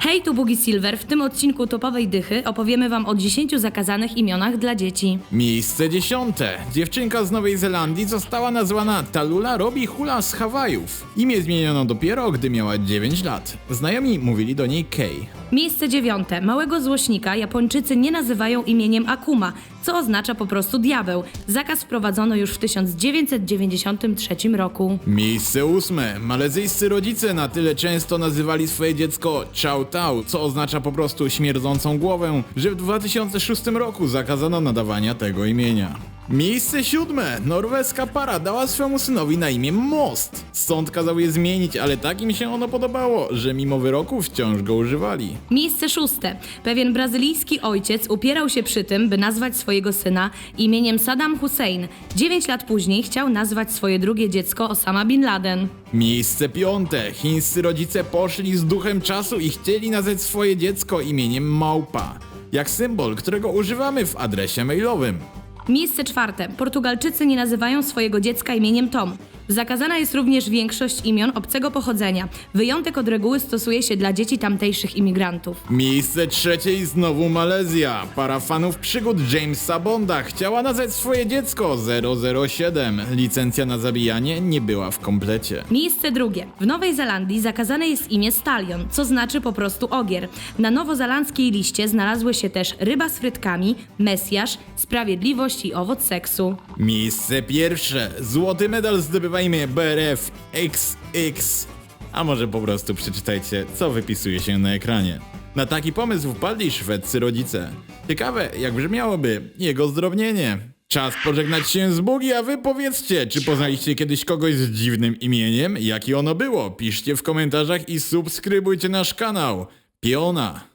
Hej, tu Bugi Silver. W tym odcinku Topowej Dychy opowiemy wam o 10 zakazanych imionach dla dzieci. Miejsce dziesiąte. Dziewczynka z Nowej Zelandii została nazwana Talula Robi Hula z Hawajów. Imię zmieniono dopiero, gdy miała 9 lat. Znajomi mówili do niej Kay. Miejsce dziewiąte. Małego złośnika Japończycy nie nazywają imieniem Akuma, co oznacza po prostu diabeł. Zakaz wprowadzono już w 1993 roku. Miejsce ósme. Malezyjscy rodzice na tyle często nazywali swoje dziecko Chow Tao, co oznacza po prostu śmierdzącą głowę, że w 2006 roku zakazano nadawania tego imienia. Miejsce siódme. Norweska para dała swemu synowi na imię Most. Sąd kazał je zmienić, ale tak im się ono podobało, że mimo wyroku wciąż go używali. Miejsce szóste. Pewien brazylijski ojciec upierał się przy tym, by nazwać swojego syna imieniem Saddam Hussein. Dziewięć lat później chciał nazwać swoje drugie dziecko Osama Bin Laden. Miejsce piąte. Chińscy rodzice poszli z duchem czasu i chcieli nazwać swoje dziecko imieniem Małpa. Jak symbol, którego używamy w adresie mailowym. Miejsce czwarte. Portugalczycy nie nazywają swojego dziecka imieniem Tom. Zakazana jest również większość imion obcego pochodzenia. Wyjątek od reguły stosuje się dla dzieci tamtejszych imigrantów. Miejsce trzecie i znowu Malezja. Para fanów przygód Jamesa Bonda chciała nazwać swoje dziecko 007. Licencja na zabijanie nie była w komplecie. Miejsce drugie. W Nowej Zelandii zakazane jest imię Stallion, co znaczy po prostu ogier. Na nowozelandzkiej liście znalazły się też ryba z frytkami, mesjasz, sprawiedliwość i owoc seksu. Miejsce pierwsze. Złoty medal zdobywa imię BRF XX. A może po prostu przeczytajcie, co wypisuje się na ekranie. Na taki pomysł wpadli szwedzcy rodzice. Ciekawe, jak brzmiałoby jego zdrobnienie. Czas pożegnać się z Bugi, a wy powiedzcie, czy poznaliście kiedyś kogoś z dziwnym imieniem? Jakie ono było? Piszcie w komentarzach i subskrybujcie nasz kanał. Piona.